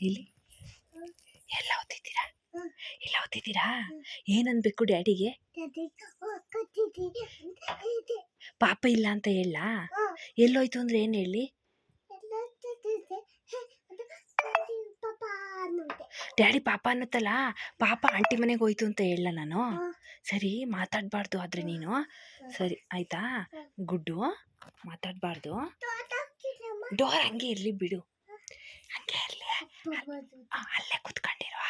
ಇಲ್ಲಿ? ಎಲ್ಲ ಓದ್ತಿದ್ದೀರಾ? ಎಲ್ಲ ಓದಿದ್ದೀರಾ ಏನನ್ಬೇಕು ಡ್ಯಾಡಿಗೆ? ಪಾಪ ಇಲ್ಲ ಅಂತ ಹೇಳ ಎಲ್ಲೋಯ್ತು ಅಂದ್ರೆ ಏನು ಹೇಳಿ? ಡ್ಯಾಡಿ ಪಾಪ ಅನ್ನತ್ತಲ್ಲ? ಪಾಪ ಆಂಟಿ ಮನೆಗೆ ಹೋಯ್ತು ಅಂತ ಹೇಳ ನಾನು? ಸರಿ, ಮಾತಾಡಬಾರ್ದು ಆದರೆ ನೀನು. ಸರಿ, ಆಯ್ತಾ? ಗುಡ್ಡು, ಮಾತಾಡಬಾರ್ದು. ಡೋರ್ ಹಂಗೆ ಇರಲಿ ಬಿಡು. ಅಲ್ಲೇ ಕುತ್ಕೊಂಡಿರುವ.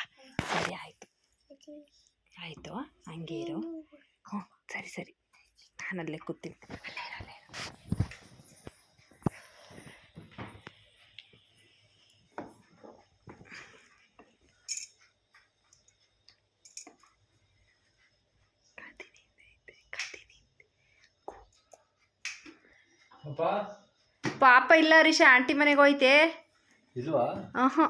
ಸರಿ ಆಯಿತು. ಆಯಿತು ಹಂಗೆ ಇರು. ಹ್ಞೂ ಸರಿ ಸರಿ. ನಾನು ಅಲ್ಲೇ ಕೂತೀನಿ ಅಲ್ಲೇ ಅಲ್ಲೇ ಪಾಪ ಇಲ್ಲ ಹರೀಶ ಆಂಟಿ ಮನೆಗೆ ಹೋಯ್ತೆ. ಇಲ್ವಾ? ಆಹಾ.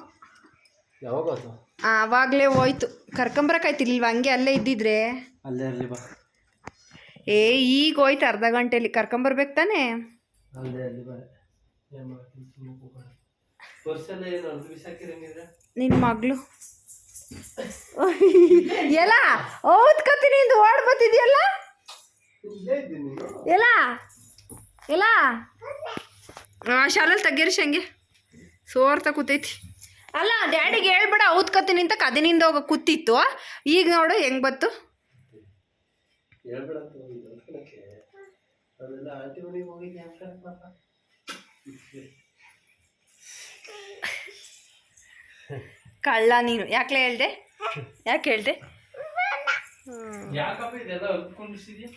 ಯಾವಾಗ ಹೋಯ್ತು ಆವಾಗಲೇ ಹೋಯ್ತು. ಕರ್ಕೊಂಬರಕ್ಕಾಯ್ತಿರ್ಲಿಲ್ವಾ ಹಂಗೆ ಅಲ್ಲೇ ಇದ್ದಿದ್ರೆ. ಅಲ್ಲೇ ಇರಲಿ ಬಾ. ಏ ಈಗ ಹೋಯ್ತು ಅರ್ಧ ಗಂಟೆಲಿ. ಕರ್ಕೊಂಬರ್ಬೇಕು ತಾನೇ? ಅಲ್ಲೇ ಇರಲಿ ಬಾ. ನಿನ್ನ ಮಗಳು. ಎಲ್ಲ ಓದ್ಕೋತೀನಿ ಇಂದು ಓಡ್ ಬತ್ತಿದ್ಯಲ್ಲ ಎಲ್ಲ ಎಲ್ಲ ಶಾಲಲ್ಲಿ ತೆಗೀರಿಸಿ ಹಂಗೆ? ಸೋರ್ತಾ ಕೂತೈತಿ. ಅಲ್ಲ ಡ್ಯಾಡಿಗೆ ಹೇಳ್ಬೇಡ ಔದ್ಕೊತೀನಿ ಅಂತ ಕದಿನಿಂದ ಹೋಗ ಕೂತಿತ್ತು. ಈಗ ನೋಡು ಹೆಂಗ್ ಬತ್ತು ಕಳ್ಳ ನೀನು. ಯಾಕೆ ಹೇಳ್ದೆ? ಯಾಕೆ ಹೇಳ್ದೆ? ಯಾಕಪ್ಪ ಇದೆಲ್ಲ ಅರ್ತ್ಕೊಂಡಿಸಿದ್ಯಾ